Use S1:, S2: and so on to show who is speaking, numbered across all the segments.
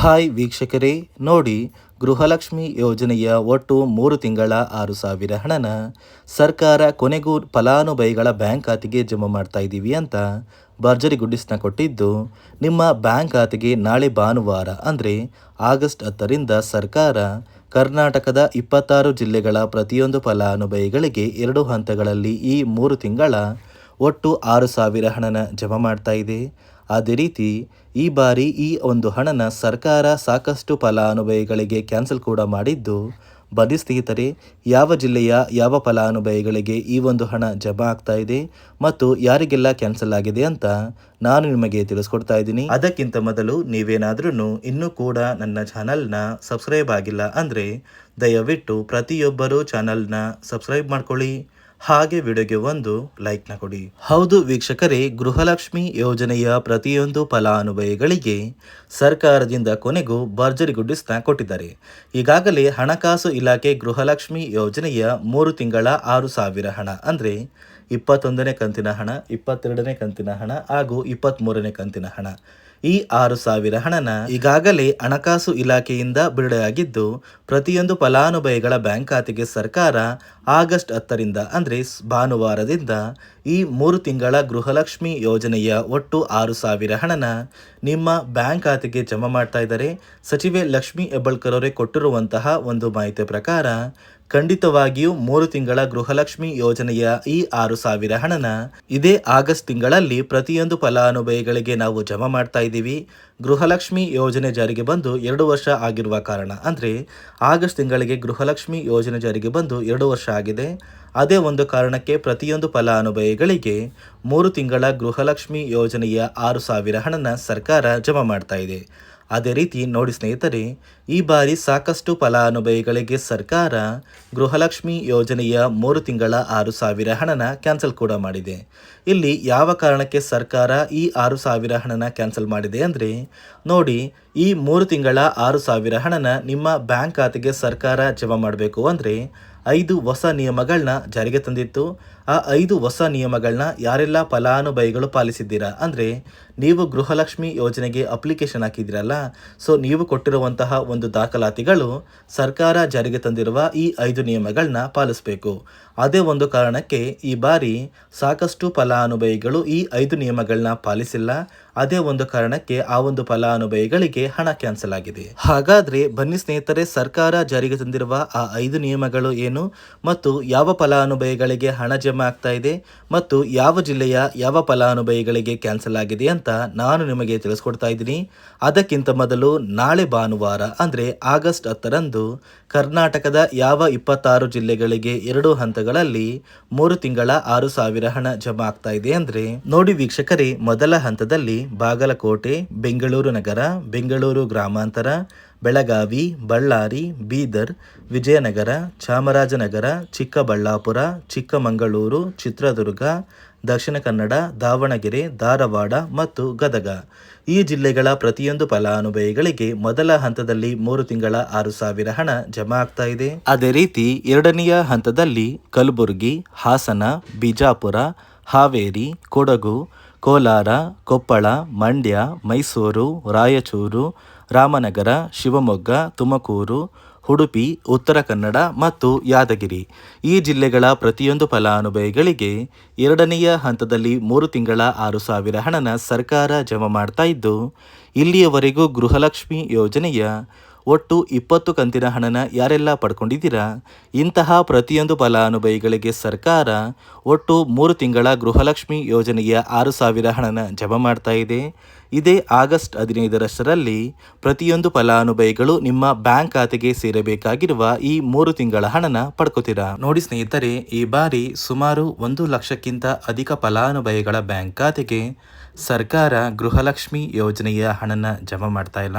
S1: Hi ವೀಕ್ಷಕರೇ, ನೋಡಿ ಗೃಹಲಕ್ಷ್ಮಿ ಯೋಜನೆಯ ಒಟ್ಟು ಮೂರು ತಿಂಗಳ ಆರು ಸಾವಿರ ಹಣನ ಸರ್ಕಾರ ಕೊನೆಗೂ ಫಲಾನುಭವಿಗಳ ಬ್ಯಾಂಕ್ ಖಾತೆಗೆ ಜಮಾ ಮಾಡ್ತಾ ಇದ್ದೀವಿ ಅಂತ ಭರ್ಜರಿ ಗುಡ್ಡಿಸ್ನ ಕೊಟ್ಟಿದ್ದು, ನಿಮ್ಮ ಬ್ಯಾಂಕ್ ಖಾತೆಗೆ ನಾಳೆ ಭಾನುವಾರ, ಅಂದರೆ ಆಗಸ್ಟ್ ಹತ್ತರಿಂದ ಸರ್ಕಾರ ಕರ್ನಾಟಕದ ಇಪ್ಪತ್ತಾರು ಜಿಲ್ಲೆಗಳ ಪ್ರತಿಯೊಂದು ಫಲಾನುಭವಿಗಳಿಗೆ ಎರಡು ಹಂತಗಳಲ್ಲಿ ಈ ಮೂರು ತಿಂಗಳ ಒಟ್ಟು ಆರು ಸಾವಿರ ಹಣನ ಜಮಾ ಮಾಡ್ತಾ ಇದೆ. ಅದೇ ರೀತಿ ಈ ಬಾರಿ ಈ ಒಂದು ಹಣನ ಸರ್ಕಾರ ಸಾಕಷ್ಟು ಫಲಾನುಭವಿಗಳಿಗೆ ಕ್ಯಾನ್ಸಲ್ ಕೂಡ ಮಾಡಿದ್ದು, ಬನ್ನಿ ಸ್ನೇಹಿತರೆ, ಯಾವ ಜಿಲ್ಲೆಯ ಯಾವ ಫಲಾನುಭವಿಗಳಿಗೆ ಈ ಒಂದು ಹಣ ಜಮಾ ಆಗ್ತಾ ಇದೆ ಮತ್ತು ಯಾರಿಗೆಲ್ಲ ಕ್ಯಾನ್ಸಲ್ ಆಗಿದೆ ಅಂತ ನಾನು ನಿಮಗೆ ತಿಳಿಸ್ಕೊಡ್ತಾ ಇದ್ದೀನಿ. ಅದಕ್ಕಿಂತ ಮೊದಲು ನೀವೇನಾದ್ರೂ ಇನ್ನೂ ಕೂಡ ನನ್ನ ಚಾನಲ್ನ ಸಬ್ಸ್ಕ್ರೈಬ್ ಆಗಿಲ್ಲ ಅಂದರೆ ದಯವಿಟ್ಟು ಪ್ರತಿಯೊಬ್ಬರೂ ಚಾನಲ್ನ ಸಬ್ಸ್ಕ್ರೈಬ್ ಮಾಡ್ಕೊಳ್ಳಿ. ಹಾಗೆ ವಿಡಿಯೋಗೆ ಒಂದು ಲೈಕ್ನ ಕೊಡಿ. ಹೌದು ವೀಕ್ಷಕರೇ, ಗೃಹಲಕ್ಷ್ಮಿ ಯೋಜನೆಯ ಪ್ರತಿಯೊಂದು ಫಲಾನುಭವಿಗಳಿಗೆ ಸರ್ಕಾರದಿಂದ ಕೊನೆಗೂ ಭರ್ಜರಿ ಗುಡ್ಡಿಸ್ ಕೊಟ್ಟಿದ್ದಾರೆ. ಈಗಾಗಲೇ ಹಣಕಾಸು ಇಲಾಖೆ ಗೃಹಲಕ್ಷ್ಮಿ ಯೋಜನೆಯ ಮೂರು ತಿಂಗಳ ಆರು ಸಾವಿರ ಹಣ ಅಂದರೆ ಇಪ್ಪತ್ತೊಂದನೇ ಕಂತಿನ ಹಣ, ಇಪ್ಪತ್ತೆರಡನೇ ಕಂತಿನ ಹಣ ಹಾಗೂ ಇಪ್ಪತ್ತ್ಮೂರನೇ ಕಂತಿನ ಹಣ. ಈ ಆರು ಸಾವಿರ ಹಣನ ಈಗಾಗಲೇ ಹಣಕಾಸು ಇಲಾಖೆಯಿಂದ ಬಿಡುಗಡೆಯಾಗಿದ್ದು, ಪ್ರತಿಯೊಂದು ಫಲಾನುಭವಿಗಳ ಬ್ಯಾಂಕ್ ಖಾತೆಗೆ ಸರ್ಕಾರ ಆಗಸ್ಟ್ ಹತ್ತರಿಂದ ಅಂದರೆ ಭಾನುವಾರದಿಂದ ಈ ಮೂರು ತಿಂಗಳ ಗೃಹಲಕ್ಷ್ಮಿ ಯೋಜನೆಯ ಒಟ್ಟು ಆರು ಸಾವಿರ ಹಣನ ನಿಮ್ಮ ಬ್ಯಾಂಕ್ ಖಾತೆಗೆ ಜಮಾ ಮಾಡ್ತಾ ಇದ್ದಾರೆ. ಸಚಿವೆ ಲಕ್ಷ್ಮಿ ಹೆಬ್ಬಳ್ಕರ್ ಅವರೇ ಕೊಟ್ಟಿರುವಂತಹ ಒಂದು ಮಾಹಿತಿ ಪ್ರಕಾರ ಖಂಡಿತವಾಗಿಯೂ ಮೂರು ತಿಂಗಳ ಗೃಹಲಕ್ಷ್ಮಿ ಯೋಜನೆಯ ಈ ಆರು ಸಾವಿರ ಹಣನ ಇದೇ ಆಗಸ್ಟ್ ತಿಂಗಳಲ್ಲಿ ಪ್ರತಿಯೊಂದು ಫಲಾನುಭವಿಗಳಿಗೆ ನಾವು ಜಮಾ ಮಾಡ್ತಾ ಇದ್ದೀವಿ. ಗೃಹಲಕ್ಷ್ಮಿ ಯೋಜನೆ ಜಾರಿಗೆ ಬಂದು ಎರಡು ವರ್ಷ ಆಗಿರುವ ಕಾರಣ ಅಂದರೆ ಆಗಸ್ಟ್ ತಿಂಗಳಿಗೆ ಗೃಹಲಕ್ಷ್ಮಿ ಯೋಜನೆ ಜಾರಿಗೆ ಬಂದು ಎರಡು ವರ್ಷ ಆಗಿದೆ. ಅದೇ ಒಂದು ಕಾರಣಕ್ಕೆ ಪ್ರತಿಯೊಂದು ಫಲಾನುಭವಿಗಳಿಗೆ ಮೂರು ತಿಂಗಳ ಗೃಹಲಕ್ಷ್ಮಿ ಯೋಜನೆಯ ಆರು ಸಾವಿರ ಹಣನ ಸರ್ಕಾರ ಜಮಾ ಮಾಡ್ತಾ ಇದೆ. ಅದೇ ರೀತಿ ನೋಡಿ ಸ್ನೇಹಿತರೆ, ಈ ಬಾರಿ ಸಾಕಷ್ಟು ಫಲಾನುಭವಿಗಳಿಗೆ ಸರ್ಕಾರ ಗೃಹಲಕ್ಷ್ಮಿ ಯೋಜನೆಯ ಮೂರು ತಿಂಗಳ ಆರು ಸಾವಿರ ಹಣನ ಕ್ಯಾನ್ಸಲ್ ಕೂಡ ಮಾಡಿದೆ. ಇಲ್ಲಿ ಯಾವ ಕಾರಣಕ್ಕೆ ಸರ್ಕಾರ ಈ ಆರು ಸಾವಿರ ಹಣನ ಕ್ಯಾನ್ಸಲ್ ಮಾಡಿದೆ ಅಂದರೆ, ನೋಡಿ, ಈ ಮೂರು ತಿಂಗಳ ಆರು ಸಾವಿರ ಹಣನ ನಿಮ್ಮ ಬ್ಯಾಂಕ್ ಖಾತೆಗೆ ಸರ್ಕಾರ ಜಮಾ ಮಾಡಬೇಕು ಅಂದರೆ ಐದು ಹೊಸ ನಿಯಮಗಳನ್ನ ಜಾರಿಗೆ ತಂದಿತ್ತು. ಆ ಐದು ಹೊಸ ನಿಯಮಗಳನ್ನ ಯಾರೆಲ್ಲ ಫಲಾನುಭವಿಗಳು ಪಾಲಿಸಿದ್ದೀರಾ? ಅಂದರೆ ನೀವು ಗೃಹಲಕ್ಷ್ಮಿ ಯೋಜನೆಗೆ ಅಪ್ಲಿಕೇಶನ್ ಹಾಕಿದ್ದೀರಲ್ಲ, ಸೊ ನೀವು ಕೊಟ್ಟಿರುವಂತಹ ಒಂದು ದಾಖಲಾತಿಗಳು ಸರ್ಕಾರ ಜಾರಿಗೆ ತಂದಿರುವ ಈ ಐದು ನಿಯಮಗಳನ್ನ ಪಾಲಿಸಬೇಕು. ಅದೇ ಒಂದು ಕಾರಣಕ್ಕೆ ಈ ಬಾರಿ ಸಾಕಷ್ಟು ಫಲಾನುಭವಿಗಳು ಈ ಐದು ನಿಯಮಗಳನ್ನ ಪಾಲಿಸಿಲ್ಲ. ಅದೇ ಒಂದು ಕಾರಣಕ್ಕೆ ಆ ಒಂದು ಫಲಾನುಭವಿಗಳಿಗೆ ಹಣ ಕ್ಯಾನ್ಸಲ್ ಆಗಿದೆ. ಹಾಗಾದ್ರೆ ಬನ್ನಿ ಸ್ನೇಹಿತರೆ, ಸರ್ಕಾರ ಜಾರಿಗೆ ತಂದಿರುವ ಆ ಐದು ನಿಯಮಗಳು ಏನು? ಮತ್ತು ಯಾವ ಫಲಾನುಭವಿಗಳಿಗೆ ಹಣ ಜಮಾ ಆಗ್ತಾ ಇದೆ? ಮತ್ತು ಯಾವ ಜಿಲ್ಲೆಯ ಯಾವ ಫಲಾನುಭವಿಗಳಿಗೆ ಕ್ಯಾನ್ಸಲ್ ಆಗಿದೆ ಅಂತ ನಾನು ನಿಮಗೆ ತಿಳಿಸ್ಕೊಡ್ತಾ ಇದ್ದೀನಿ. ಅದಕ್ಕಿಂತ ಮೊದಲು ನಾಳೆ ಭಾನುವಾರ, ಅಂದರೆ ಆಗಸ್ಟ್ ಹತ್ತರಂದು ಕರ್ನಾಟಕದ ಯಾವ ಇಪ್ಪತ್ತಾರು ಜಿಲ್ಲೆಗಳಿಗೆ ಎರಡು ಹಂತಗಳಲ್ಲಿ ಮೂರು ತಿಂಗಳ ಆರು ಸಾವಿರ ಹಣ ಜಮಾ ಆಗ್ತಾ ಇದೆ ಅಂದ್ರೆ, ನೋಡಿ ವೀಕ್ಷಕರೇ, ಮೊದಲ ಹಂತದಲ್ಲಿ ಬಾಗಲಕೋಟೆ, ಬೆಂಗಳೂರು ನಗರ, ಬೆಂಗಳೂರು ಗ್ರಾಮಾಂತರ, ಬೆಳಗಾವಿ, ಬಳ್ಳಾರಿ, ಬೀದರ್, ವಿಜಯನಗರ, ಚಾಮರಾಜನಗರ, ಚಿಕ್ಕಬಳ್ಳಾಪುರ, ಚಿಕ್ಕಮಗಳೂರು, ಚಿತ್ರದುರ್ಗ, ದಕ್ಷಿಣ ಕನ್ನಡ, ದಾವಣಗೆರೆ, ಧಾರವಾಡ ಮತ್ತು ಗದಗ. ಈ ಜಿಲ್ಲೆಗಳ ಪ್ರತಿಯೊಂದು ಫಲಾನುಭವಿಗಳಿಗೆ ಮೊದಲ ಹಂತದಲ್ಲಿ ಮೂರು ತಿಂಗಳ ಆರು ಸಾವಿರ ಹಣ ಜಮಾ ಆಗ್ತಾ ಇದೆ. ಅದೇ ರೀತಿ ಎರಡನೆಯ ಹಂತದಲ್ಲಿ ಕಲಬುರಗಿ, ಹಾಸನ, ಬಿಜಾಪುರ, ಹಾವೇರಿ, ಕೊಡಗು ಕೋಲಾರ, ಕೊಪ್ಪಳ, ಮಂಡ್ಯ, ಮೈಸೂರು, ರಾಯಚೂರು, ರಾಮನಗರ, ಶಿವಮೊಗ್ಗ, ತುಮಕೂರು, ಉಡುಪಿ, ಉತ್ತರ ಕನ್ನಡ ಮತ್ತು ಯಾದಗಿರಿ. ಈ ಜಿಲ್ಲೆಗಳ ಪ್ರತಿಯೊಂದು ಫಲಾನುಭವಿಗಳಿಗೆ ಎರಡನೆಯ ಹಂತದಲ್ಲಿ ಮೂರು ತಿಂಗಳ ಆರು ಸಾವಿರ ಹಣನ ಸರ್ಕಾರ ಜಮಾ ಮಾಡ್ತಾ ಇದ್ದು, ಇಲ್ಲಿಯವರೆಗೂ ಗೃಹಲಕ್ಷ್ಮಿ ಯೋಜನೆಯ ಒಟ್ಟು ಇಪ್ಪತ್ತು ಕಂತಿನ ಹಣನ ಯಾರೆಲ್ಲ ಪಡ್ಕೊಂಡಿದ್ದೀರಾ? ಇಂತಹ ಪ್ರತಿಯೊಂದು ಫಲಾನುಭವಿಗಳಿಗೆ ಸರ್ಕಾರ ಒಟ್ಟು ಮೂರು ತಿಂಗಳ ಗೃಹಲಕ್ಷ್ಮಿ ಯೋಜನೆಯ ಆರು ಸಾವಿರ ಹಣನ ಜಮಾ ಮಾಡ್ತಾ ಇದೆ. ಇದೇ ಆಗಸ್ಟ್ ಹದಿನೈದರಷ್ಟರಲ್ಲಿ ಪ್ರತಿಯೊಂದು ಫಲಾನುಭವಿಗಳು ನಿಮ್ಮ ಬ್ಯಾಂಕ್ ಖಾತೆಗೆ ಸೇರಬೇಕಾಗಿರುವ ಈ ಮೂರು ತಿಂಗಳ ಹಣನ ಪಡ್ಕೋತೀರಾ? ನೋಡಿ ಸ್ನೇಹಿತರೆ, ಈ ಬಾರಿ ಸುಮಾರು ಒಂದು ಲಕ್ಷಕ್ಕಿಂತ ಅಧಿಕ ಫಲಾನುಭವಿಗಳ ಬ್ಯಾಂಕ್ ಖಾತೆಗೆ ಸರ್ಕಾರ ಗೃಹಲಕ್ಷ್ಮಿ ಯೋಜನೆಯ ಹಣನ ಜಮಾ ಮಾಡ್ತಾ ಇಲ್ಲ.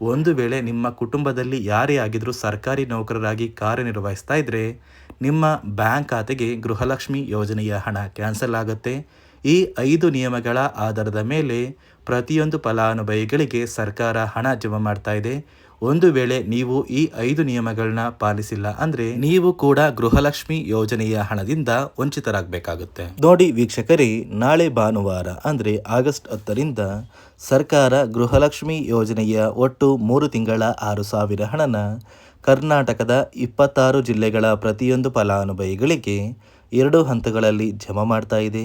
S1: ಒಂದು ವೇಳೆ ನಿಮ್ಮ ಕುಟುಂಬದಲ್ಲಿ ಯಾರೇ ಆಗಿದ್ದರೂ ಸರ್ಕಾರಿ ನೌಕರರಾಗಿ ಕಾರ್ಯನಿರ್ವಹಿಸ್ತಾ ಇದ್ದರೆ ನಿಮ್ಮ ಬ್ಯಾಂಕ್ ಖಾತೆಗೆ ಗೃಹಲಕ್ಷ್ಮಿ ಯೋಜನೆಯ ಹಣ ಕ್ಯಾನ್ಸಲ್ ಆಗುತ್ತೆ. ಈ ಐದು ನಿಯಮಗಳ ಆಧಾರದ ಮೇಲೆ ಪ್ರತಿಯೊಂದು ಫಲಾನುಭವಿಗಳಿಗೆ ಸರ್ಕಾರ ಹಣ ಜಮಾ ಮಾಡ್ತಾ ಇದೆ. ಒಂದು ವೇಳೆ ನೀವು ಈ ಐದು ನಿಯಮಗಳನ್ನ ಪಾಲಿಸಿಲ್ಲ ಅಂದ್ರೆ ನೀವು ಕೂಡ ಗೃಹಲಕ್ಷ್ಮಿ ಯೋಜನೆಯ ಹಣದಿಂದ ವಂಚಿತರಾಗಬೇಕಾಗುತ್ತೆ. ನೋಡಿ ವೀಕ್ಷಕರೇ, ನಾಳೆ ಭಾನುವಾರ ಅಂದ್ರೆ ಆಗಸ್ಟ್ ಹತ್ತರಿಂದ ಸರ್ಕಾರ ಗೃಹಲಕ್ಷ್ಮಿ ಯೋಜನೆಯ ಒಟ್ಟು ಮೂರು ತಿಂಗಳ ಆರು ಸಾವಿರ ಹಣನ ಕರ್ನಾಟಕದ ಇಪ್ಪತ್ತಾರು ಜಿಲ್ಲೆಗಳ ಪ್ರತಿಯೊಂದು ಫಲಾನುಭವಿಗಳಿಗೆ ಎರಡು ಹಂತಗಳಲ್ಲಿ ಜಮಾ ಮಾಡ್ತಾ ಇದೆ.